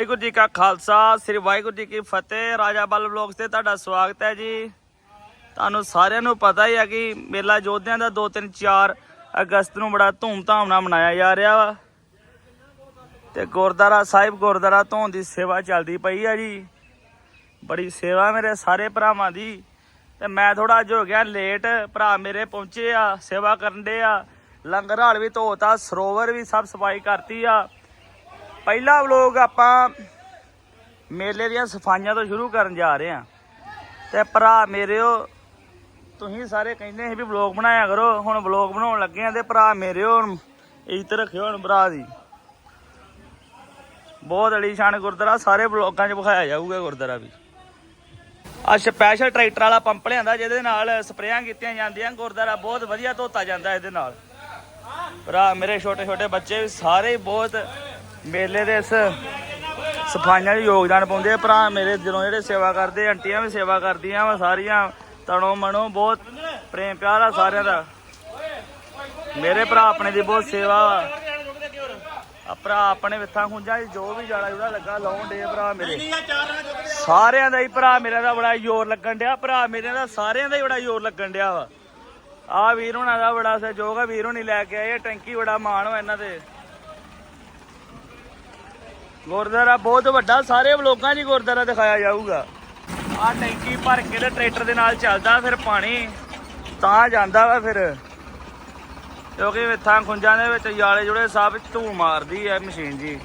ਵਾਹਿਗੁਰੂ ਜੀ ਕਾ ਖਾਲਸਾ, ਸ੍ਰੀ ਵਾਹਿਗੁਰੂ ਜੀ ਕੀ ਫਤਿਹ। ਰਾਜਾ ਬਲ ਬਲੌਗਸ ਤੇ ਤੁਹਾਡਾ ਸਵਾਗਤ ਹੈ ਜੀ। ਤੁਹਾਨੂੰ ਸਾਰਿਆਂ ਨੂੰ ਪਤਾ ਹੀ ਹੈ ਕਿ ਮੇਲਾ ਯੋਧਿਆਂ ਦਾ 2 3 4 ਅਗਸਤ ਨੂੰ ਬੜਾ ਧੂਮਧਾਮ ਨਾਲ ਮਨਾਇਆ ਜਾ ਰਿਹਾ ਵਾ। ਤੇ ਗੁਰਦੁਆਰਾ ਸਾਹਿਬ, ਗੁਰਦੁਆਰਾ ਧੋਣ ਦੀ ਸੇਵਾ ਚੱਲਦੀ ਪਈ ਆ ਜੀ। ਬੜੀ ਸੇਵਾ ਮੇਰੇ ਸਾਰੇ ਭਰਾਵਾਂ ਦੀ। ਤੇ ਮੈਂ ਥੋੜਾ ਅੱਜ ਹੋ ਗਿਆ ਲੇਟ, ਭਰਾ ਮੇਰੇ ਪਹੁੰਚੇ ਆ, ਸੇਵਾ ਕਰਨ ਦੇ ਆ। ਲੰਗਰ ਹਾਲ ਵੀ ਧੋਤਾ ਸਰੋਵਰ ਵੀ ਸਭ ਸਫ਼ਾਈ ਕਰਤੀ ਆ। ਪਹਿਲਾ ਵਲੋਗ ਆਪਾਂ ਮੇਲੇ ਦੀਆਂ ਸਫਾਈਆਂ ਤੋਂ ਸ਼ੁਰੂ ਕਰਨ ਜਾ ਰਹੇ ਆ ਤੇ ਭਰਾ ਮੇਰਿਓ, ਤੁਸੀਂ ਸਾਰੇ ਕਹਿੰਦੇ ਸੀ ਵੀ ਵਲੋਗ ਬਣਾਇਆ ਕਰੋ, ਹੁਣ ਵਲੋਗ ਬਣਾਉਣ ਲੱਗੇ ਆ ਤੇ ਭਰਾ ਮੇਰਿਓ ਹੁਣ ਇੱਜ਼ਤ ਰੱਖਿਓ ਹੁਣ ਭਰਾ ਦੀ। ਬਹੁਤ ਅਲੀਸ਼ਾਨ ਗੁਰਦੁਆਰਾ, ਸਾਰੇ ਵਲੋਗਾਂ 'ਚ ਵਿਖਾਇਆ ਜਾਊਗਾ ਗੁਰਦੁਆਰਾ ਵੀ। ਆ ਸਪੈਸ਼ਲ ਟਰੈਕਟਰ ਵਾਲਾ ਪੰਪ ਲਿਆਂਦਾ, ਜਿਹਦੇ ਨਾਲ ਸਪਰੇਆਂ ਕੀਤੀਆਂ ਜਾਂਦੀਆਂ, ਗੁਰਦੁਆਰਾ ਬਹੁਤ ਵਧੀਆ ਧੋਤਾ ਜਾਂਦਾ ਇਹਦੇ ਨਾਲ। ਭਰਾ ਮੇਰੇ ਛੋਟੇ ਛੋਟੇ ਬੱਚੇ ਵੀ ਸਾਰੇ ਬਹੁਤ ਮੇਲੇ ਦੇ ਇਸ ਸਫਾਈਆਂ 'ਚ ਯੋਗਦਾਨ ਪਾਉਂਦੇ ਆ। ਭਰਾ ਮੇਰੇ ਜਦੋਂ ਜਿਹੜੇ ਸੇਵਾ ਕਰਦੇ, ਆਂਟੀਆਂ ਵੀ ਸੇਵਾ ਕਰਦੀਆਂ ਵਾ ਸਾਰੀਆਂ। ਤਣੋ ਮਣੋ ਬਹੁਤ ਪ੍ਰੇਮ ਪਿਆਰ ਆ ਸਾਰਿਆਂ ਦਾ। ਮੇਰੇ ਭਰਾ ਆਪਣੇ ਦੀ ਬਹੁਤ ਸੇਵਾ ਵਾ। ਆ ਭਰਾ ਆਪਣੇ ਵਿਥਾਂ ਖੁੰਝਾਂ ਜੋ ਵੀ ਜਾਲਾ ਜੁੜਾ ਲੱਗਾ ਲਾਉਣ ਦੇ ਭਰਾ ਮੇਰੇ। ਸਾਰਿਆਂ ਦਾ ਹੀ ਭਰਾ ਮੇਰੇ ਦਾ ਬੜਾ ਜ਼ੋਰ ਲੱਗਣ ਡਿਆ। ਭਰਾ ਮੇਰੇ ਦਾ ਸਾਰਿਆਂ ਦਾ ਹੀ ਬੜਾ ਜ਼ੋਰ ਲੱਗਣ ਡਿਆ ਵਾ। ਆ ਵੀਰ ਹੁਣਾਂ ਦਾ ਬੜਾ ਸਹਿਯੋਗ ਆ। ਵੀਰ ਹੁਣੀ ਲੈ ਕੇ ਆਏ ਟੈਂਕੀ ਬੜਾ ਮਾਣ ਵਾ ਇਹਨਾਂ ਦੇ ਗੁਰਦੁਆਰਾ ਬਹੁਤ ਵੱਡਾ, ਸਾਰੇ ਵਲੋਗਾਂ 'ਚ ਹੀ ਗੁਰਦੁਆਰਾ ਦਿਖਾਇਆ ਜਾਊਗਾ। ਆ ਟੈਂਕੀ ਭਰ ਕੇ ਤੇ ਟਰੈਕਟਰ ਦੇ ਨਾਲ ਚੱਲਦਾ, ਫਿਰ ਪਾਣੀ ਤਾਂ ਜਾਂਦਾ ਵਾ ਫਿਰ। ਕਿਉਂਕਿ ਵਿਥਾਂ ਖੁੰਝਾਂ ਦੇ ਵਿੱਚ ਯਾਲੇ ਜੁੜੇ ਸਭ ਧੂੜ ਮਾਰਦੀ ਐ ਮਸ਼ੀਨ ਜੀ।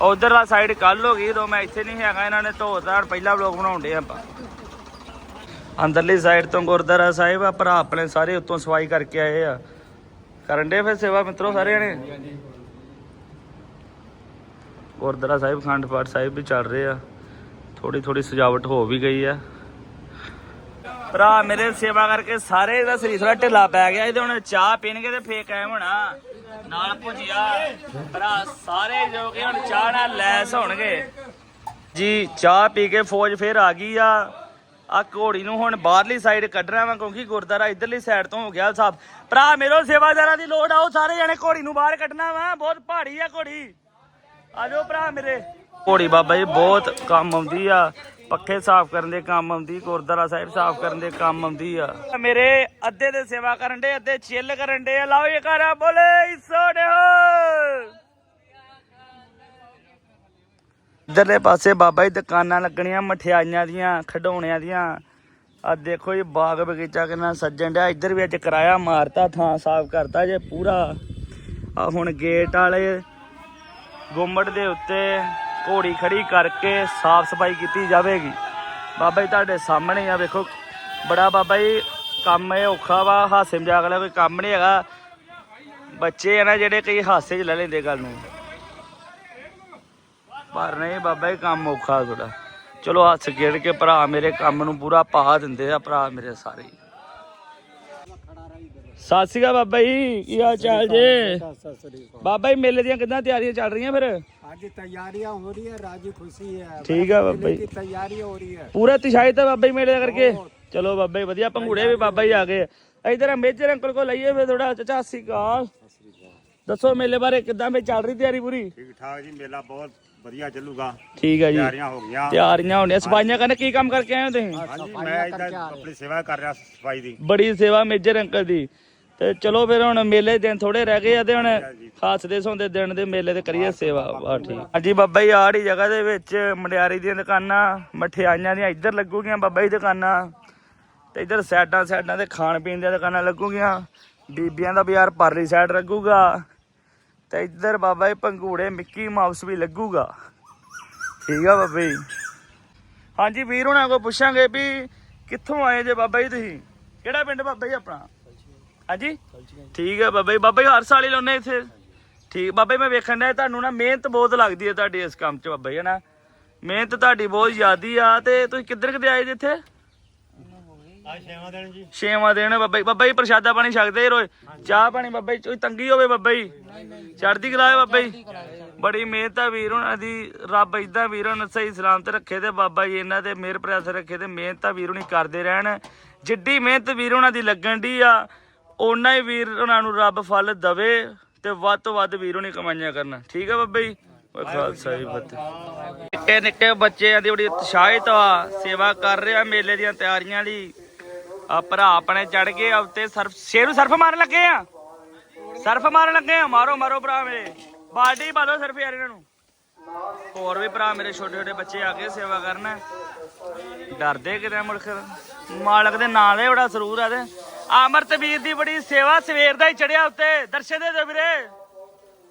ਉਧਰਲਾ ਸਾਈਡ ਕੱਲ ਹੋ ਗਈ, ਉਦੋਂ ਮੈਂ ਇੱਥੇ ਨਹੀਂ ਹੈਗਾ, ਇਹਨਾਂ ਨੇ ਧੋਤਾ ਹੁਣ ਪਹਿਲਾ ਵਲੋਗ ਬਣਾਉਂਦੇ ਆਪਾਂ। ਅੰਦਰਲੀ ਸਾਈਡ ਤੋਂ ਗੁਰਦੁਆਰਾ ਸਾਹਿਬ ਆ, ਭਰਾ ਆਪਣੇ ਸਾਰੇ ਉੱਤੋਂ ਸਫ਼ਾਈ ਕਰਕੇ ਆਏ ਆ। ਕਰਨ ਦੇ ਫਿਰ ਸੇਵਾ ਮਿੱਤਰੋ ਸਾਰੇ ਜਣੇ ਗੁਰਦੁਆਰਾ ਸਾਹਿਬ ਖੰਡ ਪਾਠ ਸਾਹਿਬ ਵੀ ਚੱਲ ਰਹੇ ਆ। ਥੋੜੀ ਥੋੜੀ ਸਜਾਵਟ ਹੋ ਵੀ ਗਈ ਆ। ਭਰਾ, ਮੇਰੇ ਸੇਵਾ ਕਰਕੇ ਸਾਰੇ ਦਾ ਸਰੀਰ ਥੋੜਾ ਢਿੱਲਾ ਪੈ ਗਿਆ। ਇਹਦੇ ਹੁਣ ਚਾਹ ਪੀਣਗੇ ਤੇ ਫੇਕ ਐ ਹੋਣਾ। ਨਾਲ ਭੁਜਿਆ। ਭਰਾ, ਸਾਰੇ ਜੋ ਕਿ ਹੁਣ ਚਾਹ ਨਾਲ ਲੈਸ ਹੋਣਗੇ। ਜੀ, ਚਾਹ ਪੀ ਕੇ ਫੌਜ ਫੇਰ ਆ ਗਈ ਆ। ਆ ਘੋੜੀ ਨੂੰ ਹੁਣ ਬਾਹਰਲੀ ਸਾਈਡ ਕੱਢਣਾ ਵਾ, ਕਿਉਂਕਿ ਗੁਰਦਾਰਾ ਇਧਰਲੀ ਸਾਈਡ ਤੋਂ ਹੋ ਗਿਆ ਸਾਹਿਬ ਭਰਾ, ਮੇਰੋ ਸੇਵਾਦਾਰਾਂ ਦੀ ਲੋੜ ਆਓ ਸਾਰੇ ਜਣੇ ਘੋੜੀ ਨੂੰ ਬਾਹਰ ਕੱਢਣਾ ਵਾ। ਬਹੁਤ ਪਹਾੜੀ ਆ ਘੋੜੀ। ਆਜੋ ਭਰਾ ਮੇਰੇ। ਘੋੜੀ ਬਾਬਾ ਜੀ, ਬਹੁਤ ਕੰਮ ਆਉਂਦੀ ਆ। ਪੱਖੇ ਸਾਫ਼ ਕਰਨ ਦੇ ਕੰਮ ਆਉਂਦੀ, ਗੁਰਦੁਆਰਾ ਸਾਹਿਬ ਸਾਫ਼ ਕਰਨ ਦੇ ਕੰਮ ਆਉਂਦੀ ਆ। ਮੇਰੇ ਅੱਧੇ ਦੇ ਸੇਵਾ ਕਰਨ ਦੇ, ਅੱਧੇ ਚਿੱਲ ਕਰਨ ਦੇ। ਲਾਓ ਇਹ ਕਰਾ ਬੋਲੇ ਸੋੜੇ ਹੋ ਇਧਰਲੇ ਪਾਸੇ ਬਾਬਾ ਜੀ, ਦੁਕਾਨਾਂ ਲੱਗਣੀਆਂ, ਮਠਿਆਈਆਂ ਦੀਆਂ, ਖਡੌਣਿਆਂ ਦੀਆਂ। ਆ ਦੇਖੋ ਜੀ, ਬਾਗ ਬਗੀਚਾ ਕਿੰਨਾ ਸੱਜਣ ਡਿਆ। ਇੱਧਰ ਵੀ ਅੱਜ ਕਿਰਾਇਆ ਮਾਰਤਾ, ਥਾਂ ਸਾਫ਼ ਕਰਤਾ ਜੇ ਪੂਰਾ। ਆ ਹੁਣ ਗੇਟ ਵਾਲੇ ਗੁੰਮਟ ਦੇ ਉੱਤੇ ਘੋੜੀ ਖੜੀ ਕਰਕੇ ਸਾਫ਼ ਸਫ਼ਾਈ ਕੀਤੀ ਜਾਵੇਗੀ। ਬਾਬਾ ਜੀ, ਤੁਹਾਡੇ ਸਾਹਮਣੇ ਆ, ਵੇਖੋ। ਬੜਾ ਬਾਬਾ ਜੀ, ਕੰਮ ਇਹ ਔਖਾ ਵਾ, ਹਾਸੇ ਮਜ਼ਾਕ ਵਾਲਾ ਕੋਈ ਕੰਮ ਨਹੀਂ ਹੈਗਾ। ਬੱਚੇ ਆ ਨਾ, ਜਿਹੜੇ ਕਈ ਹਾਸੇ 'ਚ ਲੈ ਲੈਂਦੇ ਗੱਲ ਨੂੰ। ਪਰ ਨਹੀਂ, ਬਾਬਾ ਜੀ, ਕੰਮ ਔਖਾ ਥੋੜਾ ਚਲੋ, ਹੱਥ ਖੇਡ ਕੇ ਭਰਾ ਮੇਰੇ ਕੰਮ ਨੂੰ ਪੂਰਾ ਪਾ ਦਿੰਦੇ ਆ, ਭਰਾ ਮੇਰੇ ਸਾਰੇ। ਸਤਿ ਸ਼੍ਰੀ ਅਕਾਲ ਬਾਬਾ ਜੀ ਕੀ ਹਾਲ ਚਾਲ ਜੇ? ਬਾਬਾ ਜੀ ਮੇਲੇ ਦੀਆਂ ਕਿੰਨਾ ਤਿਆਰੀਆਂ ਚੱਲ ਰਹੀਆਂ ਫਿਰ? ਅੱਜ ਤਿਆਰੀਆਂ ਹੋ ਰਹੀ ਰਾਜੀ ਖੁਸ਼ੀ ਹੈ। ਠੀਕ ਆ ਬਾਬਾ ਜੀ। ਤਿਆਰੀ ਹੋ ਰਹੀ ਪੂਰਾ ਤਿਸ਼ਾਈ ਤਾਂ ਬਾਬਾ ਜੀ ਮੇਲੇ ਕਰਕੇ? ਚਲੋ ਬਾਬਾ ਜੀ ਵਧੀਆ ਪੰਘੂੜੇ ਵੀ ਬਾਬਾ ਜੀ ਆ ਗਏ। ਇਧਰ ਮੇਜਰ ਅੰਕਲ ਕੋ ਲਈਏ ਫੇ ਥੋੜਾ ਚਾਚਾ ਸਤਿ ਸ਼੍ਰੀ ਅਕਾਲ। ਦੱਸੋ ਮੇਲੇ ਬਾਰੇ ਕਿੱਦਾਂ ਮੇ ਚੱਲ ਰਹੀ ਤਿਆਰੀ ਪੂਰੀ? ਠੀਕ ਠਾਕ ਜੀ ਮੇਲਾ ਬਹੁਤ ਵਧੀਆ ਚੱਲੂਗਾ। ਠੀਕ ਹੈ ਜੀ। ਤਿਆਰੀਆਂ ਹੋ ਗਈਆਂ। ਤਿਆਰੀਆਂ ਹੋਣੀਆਂ। ਸਫਾਈਆਂ ਕਰਨ ਕੀ ਕੰਮ ਕਰਕੇ ਆਏ ਹੋ ਤੁਸੀਂ? ਮੈਂ ਇੱਧਰ ਆਪਣੀ ਸੇਵਾ ਕਰ ਰਿਹਾ ਸਫ਼ਾਈ ਦੀ। ਬੜੀ ਸੇਵਾ ਮੇਜਰ ਅੰਕਲ ਦੀ। ਤੇ ਚਲੋ ਫਿਰ ਹੁਣ ਮੇਲੇ ਦਿਨ ਥੋੜੇ ਰਹਿ ਗਏ ਆ ਤੇ ਹੁਣ ਹੱਸਦੇ ਸੌਂਦੇ ਦਿਨ ਦੇ ਮੇਲੇ ਤੇ ਕਰੀਏ ਸੇਵਾ ਵਾ ਠੀਕ। ਹਾਂਜੀ, ਬਾਬਾ ਜੀ ਆੜੀ ਜਗ੍ਹਾ ਦੇ ਵਿੱਚ ਮੰਡਿਆਰੀ ਦੀਆਂ ਦੁਕਾਨਾਂ, ਮਠਿਆਈਆਂ ਦੀਆਂ ਇੱਧਰ ਲੱਗੂਗੀਆਂ ਬਾਬਾ ਜੀ ਦੁਕਾਨਾਂ। ਤੇ ਇੱਧਰ ਸਾਈਡਾਂ ਸਾਈਡਾਂ ਤੇ ਖਾਣ ਪੀਣ ਦੀਆਂ ਦੁਕਾਨਾਂ ਲੱਗੂਗੀਆਂ। ਬੀਬੀਆਂ ਦਾ ਬਾਜ਼ਾਰ ਪਰਲੀ ਸਾਈਡ ਲੱਗੂਗਾ। ਤੇ ਇੱਧਰ ਬਾਬਾ ਜੀ ਪੰਗੂੜੇ ਮਿੱਕੀ ਮਾਊਸ ਵੀ ਲੱਗੂਗਾ। ਠੀਕ ਆ ਬਾਬਾ ਜੀ। ਹਾਂਜੀ, ਵੀਰ ਹੁਣਾਂ ਕੋ ਪੁੱਛਾਂਗੇ ਵੀ ਕਿੱਥੋਂ ਆਏ ਜੇ ਬਾਬਾ ਜੀ ਤੁਸੀਂ? ਕਿਹੜਾ ਪਿੰਡ ਬਾਬਾ ਜੀ ਆਪਣਾ? ਹਾਂਜੀ? ਠੀਕ ਹੈ ਬਾਬਾ ਜੀ। ਬਾਬਾ ਜੀ, ਹਰ ਸਾਲ ਹੀ ਲਾਉਨੇ ਇੱਥੇ। ਠੀਕ। ਬਾਬਾ ਜੀ, ਮੈਂ ਵੇਖਣ ਡਿਆ, ਤੁਹਾਨੂੰ ਨਾ ਮਿਹਨਤ ਬਹੁਤ ਲੱਗਦੀ ਹੈ ਤੁਹਾਡੀ ਇਸ ਕੰਮ 'ਚ ਬਾਬਾ ਜੀ ਨਾ ਮਿਹਨਤ ਤੁਹਾਡੀ ਬਹੁਤ ਜ਼ਿਆਦੀ ਆ ਤੇ ਤੁਸੀਂ ਕਿੱਧਰ ਕਿਤੇ ਆਏ ਜੇ ਛੇਵਾਂ ਦਿਨ ਬਾਬਾ ਜੀ ਬਾਬਾ ਜੀ, ਪ੍ਰਸ਼ਾਦਾ ਪਾਣੀ ਛਕਦੇ ਹੀ ਰੋਏ ਚਾਹ ਪਾਣੀ ਬਾਬਾ ਜੀ, ਕੋਈ ਤੰਗੀ ਹੋਵੇ ਬਾਬਾ ਜੀ? ਚੜ੍ਹਦੀ ਕਲਾ ਬਾਬਾ ਜੀ? ਬੜੀ ਮਿਹਨਤ ਆ ਵੀਰ ਉਹਨਾਂ ਦੀ। ਰੱਬ ਇਦਾਂ ਵੀਰ ਉਹਨਾਂ ਸਹੀ ਸਲਾਮਤ ਰੱਖੇ ਤੇ ਬਾਬਾ ਜੀ ਇਹਨਾਂ ਦੇ ਮਿਹਰ ਪ੍ਰਯਾਸ ਰੱਖੇ ਤੇ ਮਿਹਨਤ ਆ ਵੀਰ ਹੁਣੀ ਕਰਦੇ ਰਹਿਣ। ਜਿੱਡੀ ਮਿਹਨਤ ਵੀਰ ਉਹਨਾਂ ਦੀ ਲੱਗਣ ਦੀ ਆ ਓਨਾ ਹੀ ਵੀਰ ਉਹਨਾਂ ਨੂੰ ਰੱਬ ਫਲ ਦਵੇ ਤੇ ਵੱਧ ਤੋਂ ਵੱਧ ਵੀਰ ਉਹਨੇ ਕਮਾਈਆਂ ਕਰਨ। ਠੀਕ ਆ ਬਾਬਾ ਜੀ? ਖਾਲਸਾ ਜੀ ਫਤਿਹ। ਨਿੱਕੇ ਨਿੱਕੇ ਬੱਚਿਆਂ ਦੀ ਬੜੀ ਉਤਸ਼ਾਹਿਤ ਆ, ਸੇਵਾ ਕਰ ਰਿਹਾ ਮੇਲੇ ਦੀਆਂ ਤਿਆਰੀਆਂ ਲਈ ਆ ਭਰਾ ਆਪਣੇ ਚੜ ਗਏ ਉੱਤੇ ਸਰਫ, ਸ਼ੇਰ ਸਰਫ ਮਾਰਨ ਲੱਗੇ ਆ। ਸਰਫ ਮਾਰਨ ਲੱਗੇ ਆ, ਮਾਰੋ ਮਾਰੋ ਭਰਾ ਮੇਰੇ। ਬਾਲਟੀ ਪਾ ਦਿਓ ਸਰਫ ਯਾਰ ਇਹਨਾਂ ਨੂੰ। ਹੋਰ ਵੀ ਭਰਾ ਮੇਰੇ ਛੋਟੇ ਛੋਟੇ ਬੱਚੇ ਆ ਕੇ ਸੇਵਾ ਕਰਨ। ਡਰਦੇ ਕਿਤੇ ਮੁਲਕ ਮਾਲਕ ਦੇ ਨਾਂ ਦੇ ਬੜਾ ਸਰੂਰ ਆ ਤੇ ਅਮਰਤ ਦੀ ਬੜੀ ਸੇਵਾ ਸਵੇਰ ਦਾ ਹੀ ਚੜਿਆ ਉੱਤੇ। ਦਰਸ਼ਨ ਦੇ ਦਿਓ ਵੀਰੇ।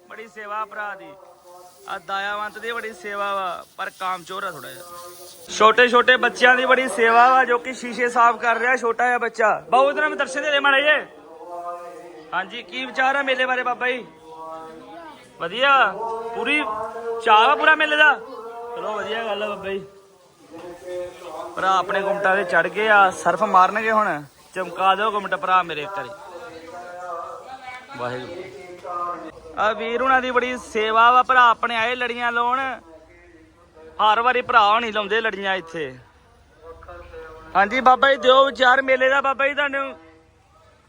ਬੜੀ ਸੇਵਾ ਭਰਾ ਦੀ। ਆ ਦਇਆਵੰਤ ਦੀ ਬੜੀ ਸੇਵਾ ਵਾ, ਪਰ ਕਾਮਚੋਰ ਆ ਥੋੜਾ ਜਿਹਾ। ਛੋਟੇ ਛੋਟੇ ਬੱਚਿਆਂ ਦੀ ਬੜੀ ਸੇਵਾ ਵਾ, ਜੋ ਕਿ ਸ਼ੀਸ਼ੇ ਸਾਫ਼ ਕਰ ਰਿਹਾ, ਛੋਟਾ ਜਿਹਾ ਬੱਚਾ। ਬਾਬੂ ਇਧਰ ਮੈਂ ਦਰਸ਼ਨ ਦੇ ਦੇ ਮਾੜੇ ਜੇ ਹਾਂਜੀ, ਕੀ ਵਿਚਾਰ ਆ ਮੇਲੇ ਬਾਰੇ ਬਾਬਾ ਜੀ? ਵਧੀਆ। ਪੂਰੀ ਚਾਹ ਵਾ ਪੂਰਾ ਮੇਲੇ ਦਾ? ਚਲੋ ਵਧੀਆ ਗੱਲ ਆ ਬਾਬਾ ਜੀ। ਭਰਾ ਆਪਣੇ ਗੁੰਮਟਾਂ ਤੇ ਚੜ ਗਏ ਆ, ਸਰਫ ਮਾਰਨਗੇ ਹੁਣ। ਚਮਕਾ ਦਿਓ ਗੁੰਮਟ ਭਰਾ ਮੇਰੇ ਇੱਕ ਵਾਰੀ ਵਾਹਿਗੁਰੂ। ਆ ਵੀਰ ਹੁਣਾਂ ਦੀ ਬੜੀ ਸੇਵਾ ਵਾ ਭਰਾ ਆਪਣੇ ਆਏ ਲੜੀਆਂ ਲਾਉਣ। ਹਰ ਵਾਰੀ ਭਰਾ ਨਹੀਂ ਲਾਉਂਦੇ ਲੜੀਆਂ ਇੱਥੇ। ਹਾਂਜੀ ਬਾਬਾ ਜੀ ਦਿਓ ਵਿਚਾਰ ਮੇਲੇ ਦਾ ਬਾਬਾ ਜੀ ਤੁਹਾਨੂੰ।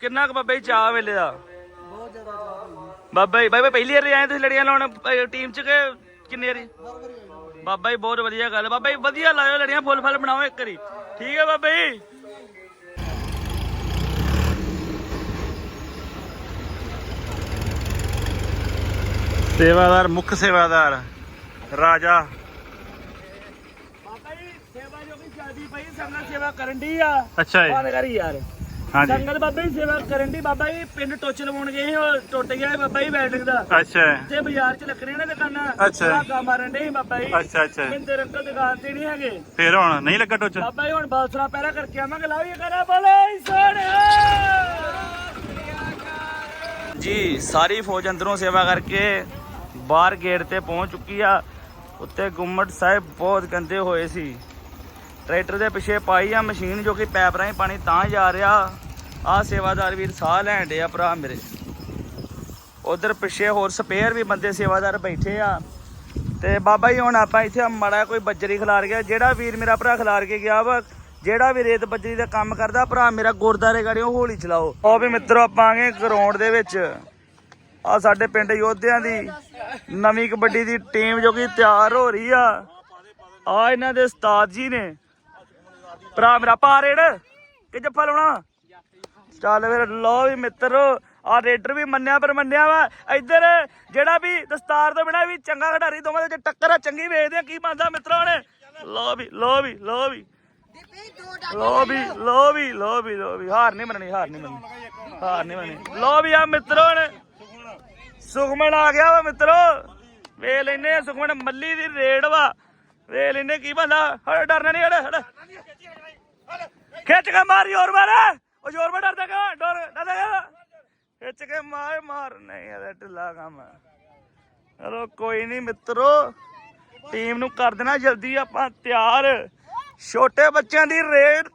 ਕਿੰਨਾ ਕੁ ਬਾਬਾ ਜੀ ਚਾਹ ਮੇਲੇ ਦਾ? ਬਾਬਾ ਜੀ ਬਾਬਾ ਪਹਿਲੀ ਵਾਰ ਆਏ ਤੁਸੀਂ ਲੜੀਆਂ ਲਾਉਣ ਟੀਮ ਚ ਕਿ ਕਿੰਨੇ ਵਾਰੀ? ਬਾਬਾ ਜੀ ਬਹੁਤ ਵਧੀਆ ਗੱਲ ਬਾਬਾ ਜੀ ਵਧੀਆ ਲਾਇਓ ਲੜੀਆਂ ਫੁੱਲ ਫਲ ਬਣਾਓ ਇੱਕ ਵਾਰੀ। ਠੀਕ ਹੈ ਬਾਬਾ ਜੀ? ਸੇਵਾਦਾਰ ਮੁੱਖ ਸੇਵਾਦਾਰ ਰਾਜਾ। ਬਾਬਾ ਜੀ ਸੇਵਾ ਜੋ ਕਿ ਚੱਲਦੀ ਪਈ ਸੰਗਤ ਸੇਵਾ ਕਰਨ ਦੀ ਆ। ਅੱਛਾ ਜੀ। ਬਾਤ ਕਰੀ ਯਾਰ। ਹਾਂਜੀ ਸੰਗਤ ਬਾਬਾ ਜੀ ਸੇਵਾ ਕਰਨ ਦੀ ਬਾਬਾ ਜੀ ਪਿੰਡ ਟੋਚ ਲਵਾਉਣ ਗਏ ਸੀ ਉਹ ਟੁੱਟ ਗਿਆ ਸੀ ਬਾਬਾ ਜੀ ਬੈਟਿੰਗ ਦਾ। ਅੱਛਾ ਤੇ ਬਾਜ਼ਾਰ 'ਚ ਲੱਕੜੀਆਂ ਨੇ ਦੁਕਾਨਾਂ ਅੱਛਾ। ਧਾਗਾ ਮਾਰਨ ਦੇ ਬਾਬਾ ਜੀ। ਅੱਛਾ ਅੱਛਾ। ਮਿੰਦੇ ਰੰਕਲ ਦੁਕਾਨ ਤੇ ਨਹੀਂ ਹੈਗੇ। ਫੇਰ ਹੁਣ ਨਹੀਂ ਲੱਗਾ ਟੋਚ? ਬਾਬਾ ਜੀ ਹੁਣ ਬਾਲਸਰਾ ਪਹਿਰਾ ਕਰਕੇ ਆਵਾਂਗੇ ਲਾਵੀਏ ਕਰਾ ਬੋਲੇ ਸੋਹਣਿਆ। ਜੀ ਸਾਰੀ ਫੌਜ ਅੰਦਰੋਂ ਸੇਵਾ ਕਰਕੇ ਬਾਹਰ ਗੇਟ ਤੇ ਪਹੁੰਚ ਚੁੱਕੀ ਆ। ਉੱਤੇ ਗੁੰਮਟ ਸਾਹਿਬ ਬਹੁਤ ਗੰਦੇ ਹੋਏ ਸੀ। ਟਰੈਕਟਰ ਦੇ ਪਿੱਛੇ ਪਾਈ ਆ ਮਸ਼ੀਨ ਜੋ ਕਿ ਪੈਪ ਰਾਹੀਂ ਪਾਣੀ ਤਾਂ ਜਾ ਰਿਹਾ। ਆ ਸੇਵਾਦਾਰ ਵੀਰ ਸਾਹ ਲੈਣ ਡੇ ਆ ਭਰਾ ਮੇਰੇ। ਉਧਰ ਪਿੱਛੇ ਹੋਰ ਸਪੇਅਰ ਵੀ ਬੰਦੇ ਸੇਵਾਦਾਰ ਬੈਠੇ ਆ। ਤੇ ਬਾਬਾ ਜੀ ਹੁਣ ਆਪਾਂ ਇੱਥੇ ਮੜਾ ਕੋਈ ਬੱਜਰੀ ਖਿਲਾਰ ਗਿਆ। ਜਿਹੜਾ ਵੀਰ ਮੇਰਾ ਭਰਾ ਖਿਲਾਰ ਕੇ ਗਿਆ ਵਾ, ਜਿਹੜਾ ਵੀ ਰੇਤ ਬੱਜਰੀ ਦਾ ਕੰਮ ਕਰਦਾ, ਭਰਾ ਮੇਰਾ ਗੁਰਦਾਰੇ ਗਾੜਿਓ ਹੋਲੀ ਚਲਾਓ। ਉਹ ਵੀ ਮਿੱਤਰੋ ਆਪਾਂ ਆਗੇ ਗਰਾਊਂਡ ਦੇ ਵਿੱਚ। ਆ ਸਾਡੇ ਪਿੰਡ ਯੋਧਿਆਂ ਦੀ ਨਵੀਂ ਕਬੱਡੀ ਦੀ ਟੀਮ ਜੋ ਕਿ ਤਿਆਰ ਹੋ ਰਹੀ ਆ। ਆ ਇਹਨਾਂ ਦੇ ਉਸਤਾਦ ਜੀ ਨੇ। ਭਰਾ ਮੇਰਾ ਪਾਰੇੜ, ਕਿ ਜੱਫਾ ਲਾਉਣਾ? ਚੱਲ ਫਿਰ ਲੋ ਵੀ ਮਿੱਤਰੋ, ਆ ਰੇਡਰ ਵੀ ਮੰਨਿਆ ਪਰ ਮੰਨਿਆ ਵਾ। ਇੱਧਰ ਜਿਹੜਾ ਵੀ ਦਸਤਾਰ ਤੋਂ ਬਿਨਾ ਵੀ ਚੰਗਾ ਖਿਡਾਰੀ ਦੋਵਾਂ ਦੇ ਵਿੱਚ ਟੱਕਰ ਆ, ਚੰਗੀ ਵੇਖਦੇ ਆ ਕੀ ਬਣਦਾ ਮਿੱਤਰੋ ਨੇ ਲੋ ਵੀ ਲੋ ਵੀ ਲੋ ਵੀ। ਲੋ ਵੀ ਲੋ ਵੀ ਲੋ ਵੀ ਲੋ ਵੀ। ਹਾਰ ਨਹੀਂ ਮੰਨਣੀ, ਹਾਰ ਨਹੀਂ ਮੰਨਣੀ, ਹਾਰ ਨਹੀਂ ਮੰਨਣੀ। ਲੋ ਵੀ ਆ ਮਿੱਤਰੋ ਨੇ ਸੁਖਮਨ ਆ ਗਿਆ ਵਾ ਮਿੱਤਰੋ। ਵੇ ਲੈਨੇ ਆ ਸੁਖਮਨ ਮੱਲੀ ਦੀ ਰੇਡ ਵਾ। ਵੇ ਲੈਨੇ ਕੀ ਬੰਦਾ। ਹੜ ਡਰਨਾ ਨਹੀਂ ਹੜ ਹੜ। ਖਿੱਚ ਕੇ ਮਾਰੀ ਹੋਰ ਮਾਰ। ਉਹ ਜ਼ੋਰ ਮੈਂ ਡਰਦਾ ਕਾ ਡਰ ਡਰਦਾ ਕਾ ਖਿੱਚ ਕੇ ਮਾਰ ਮਾਰ। ਨਹੀਂ ਇਹਦਾ ਢਿੱਲਾ ਕੰਮ ਚਲੋ ਕੋਈ ਨਹੀਂ ਮਿੱਤਰੋ। ਟੀਮ ਨੂੰ ਕਰ ਦੇਣਾ ਜਲਦੀ ਆਪਾਂ ਤਿਆਰ। ਛੋਟੇ ਬੱਚਿਆਂ ਦੀ ਰੇਡ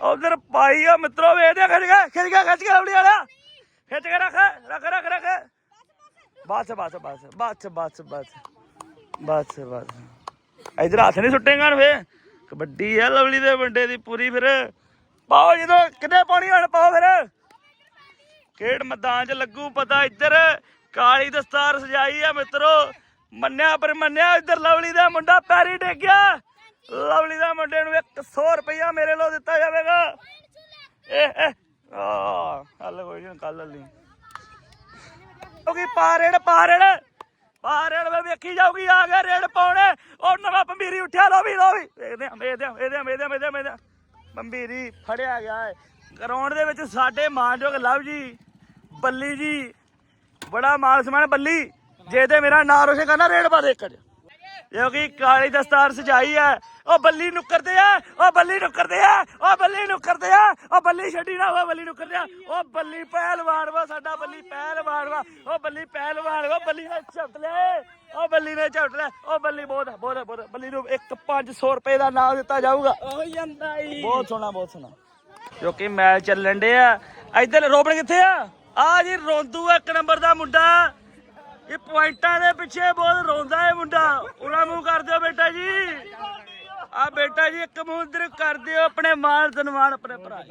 ਉਧਰ ਪਾਈ ਆ ਮਿੱਤਰੋ। ਵੇਖਦੇ ਆ, ਖਿੱਚ ਕੇ ਖਿੱਚ ਕੇ ਖਿੱਚ ਕੇ ਲਵੜੀ ਵਾਲਾ। ਖਿੱਚ ਕੇ ਰੱਖ ਰੱਖ ਰੱਖ ਰੱਖ। ਬਸ ਬਸ ਬਸ ਬਸ ਬਸ ਬਸ ਬਸ ਬਸ। ਇਧਰ ਹੱਥ ਨਹੀਂ ਸੁੱਟੇਗਾ ਫੇ ਕਬੱਡੀ ਆ ਲਵਲੀ ਦੇ ਮੁੰਡੇ ਦੀ ਪੂਰੀ ਫਿਰ। ਪਾਓ ਜਦੋਂ ਕਿੰਨੇ ਪਾਣੀ ਹਣ, ਪਾਓ ਫਿਰ। ਖੇਡ ਮੈਦਾਨ 'ਚ ਲੱਗੂ ਪਤਾ ਇੱਧਰ। ਕਾਲੀ ਦਸਤਾਰ ਸਜਾਈ ਆ ਮਿੱਤਰੋ। ਮੰਨਿਆ ਪਰ ਮੰਨਿਆ ਇੱਧਰ ਲਵਲੀ ਦਾ ਮੁੰਡਾ ਪੈਰੀ ਡਿੱਗ ਲਵਲੀ ਦਾ ਮੁੰਡੇ ਨੂੰ 100 ਰੁਪਇਆ ਮੇਰੇ ਲੋ ਦਿੱਤਾ ਜਾਵੇਗਾ। ਇਹ ਇਹ ਆ ਹੱਲ ਕੋਈ ਨਹੀਂ ਕੱਲ ਲਈ ਕਿਉਂਕਿ ਪਾਰੇੜ ਪਾਰੇੜ ਪਾਰੇੜ ਵੇ ਵੇਖੀ ਜਾਊਗੀ, ਆ ਗਿਆ ਰੇੜ ਪਾਉਣੇ। ਉਹ ਨਵਾਂ ਪੰਬੀਰੀ ਉੱਠਿਆ ਲੋ ਵੀ ਲੋ ਵੀ। ਵੇਖਦੇ ਆ ਵੇਖਦੇ ਆ ਵੇਖਦੇ ਆ ਵੇਖਦੇ ਆ ਵੇਖਦੇ ਆ ਵੇਖਦੇ ਆ ਪੰਬੀਰੀ ਫੜਿਆ ਗਿਆ ਹੈ ਗਰਾਊਂਡ ਦੇ ਵਿੱਚ ਸਾਡੇ ਮਾਨਯੋਗ ਲਵ ਜੀ, ਬੱਲੀ ਜੀ, ਬੜਾ ਮਾਲ ਸਮਾਨ ਬੱਲੀ। ਜੇ ਤੇ ਮੇਰਾ ਨਾਂ ਰੋਸ਼ਨ ਕਰਨਾ ਰੇੜ ਪਾ ਦੇ ਇੱਕ ਕਿਉਂਕਿ ਕਾਲੀ ਦਸਤਾਰ ਸਜਾਈ ਹੈ। ਉਹ ਬੱਲੀ ਨੁੱਕਰਦੇ ਆ ਉਹ ਬੱਲੀ ਨੁੱਕਰਦੇ ਆ ਉਹ ਬੱਲੀ ਨੁੱਕਰਦੇ ਆ ਉਹ ਬੱਲੀ ਛੱਡੀ ਨਾ ਉਹ ਬੱਲੀ ਨੁੱਕਰਦੇ ਆ। ਉਹ ਬੱਲੀ ਪਹਿਲਵਾਨ ਵਾ ਸਾਡਾ ਬੱਲੀ ਪਹਿਲਵਾਨ ਵਾ। ਉਹ ਬੱਲੀ ਪਹਿਲਵਾਨ ਵਾ ਬੱਲੀ ਨੇ ਝਪਟ ਲੈ ਉਹ ਬੱਲੀ ਨੇ ਝਪਟ ਲੈ ਉਹ ਬੱਲੀ ਬਹੁਤ ਆ, ਬਹੁਤ ਆ, ਬਹੁਤ ਆ। ਬੱਲੀ ਨੂੰ ਇੱਕ 500 ਰੁਪਏ ਦਾ ਨਾਮ ਦਿੱਤਾ ਜਾਊਗਾ। ਉਹ ਜਾਂਦਾ ਹੀ ਬਹੁਤ ਸੋਹਣਾ ਬਹੁਤ ਸੋਹਣਾ। ਕਿਉਂਕਿ ਮੈਚ ਚੱਲਣ ਡਿਆ। ਇੱਧਰ ਰੋਬਣ ਕਿੱਥੇ ਆ? ਆ ਜੀ ਰੋਂਦੂ ਆ ਇੱਕ ਨੰਬਰ ਦਾ ਮੁੰਡਾ। ਇਹ ਪੁਆਇੰਟਾਂ ਦੇ ਪਿੱਛੇ ਬਹੁਤ ਰੋਂਦਾ ਹੈ ਮੁੰਡਾ। ਉਹਨਾਂ ਮੂੰਹ ਕਰ ਦਿਓ ਬੇਟਾ ਜੀ। ਆ ਬੇਟਾ ਜੀ, ਇੱਕ ਮੂੰਹ ਇਧਰ ਆਪਣੇ ਮਾਨ ਸਨਮਾਨ ਆਪਣੇ ਭਰਾ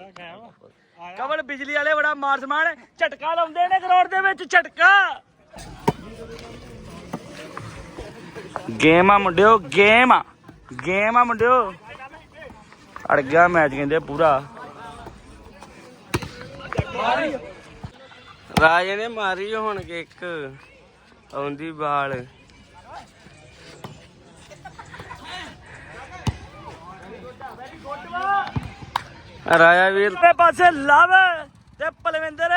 ਕਵਲ ਬਿਜਲੀ ਵਾਲੇ ਬੜਾ ਮਾਨ ਸਮਾਨ ਝਟਕਾ ਲਾਉਂਦੇ ਨੇ ਗਰਾਊਂਡ ਦੇ ਵਿੱਚ, ਝਟਕਾ। ਗੇਮ ਆ ਮੁੰਡਿਓ, ਗੇਮ ਆ। ਗੇਮ ਆ ਮੁੰਡਿਓ। ਅੜ ਗਿਆ ਮੈਚ ਕਹਿੰਦੇ ਪੂਰਾ। ਰਾਜੇ ਨੇ ਮਾਰੀ ਹੁਣ ਕਿੱਕ ਆਉਂਦੀ ਬਾਲ। ਰਾਜਾ ਵੀਰ ਤੇ ਪਾਸੇ ਲਵ ਤੇ ਪਲਵਿੰਦਰ।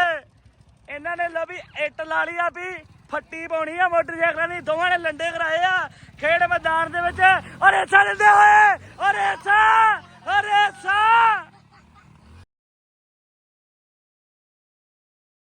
ਇਹਨਾਂ ਨੇ ਲਵੀ ਇੱਟ ਲਾ ਲਈ ਆ ਵੀ ਫੱਟੀ ਪਾਉਣੀ ਆ ਮੋਟਰਸਾਈਕਲਾਂ ਦੀ। ਦੋਵਾਂ ਨੇ ਲੰਡੇ ਕਰਾਏ ਆ ਖੇਡ ਮੈਦਾਨ ਦੇ ਵਿੱਚ। ਔਰ ਰੇਸਾ ਦਿੰਦੇ ਹੋਏ ਔਰ ਰੇਸਾ ਔਰ ਰੇਸਾ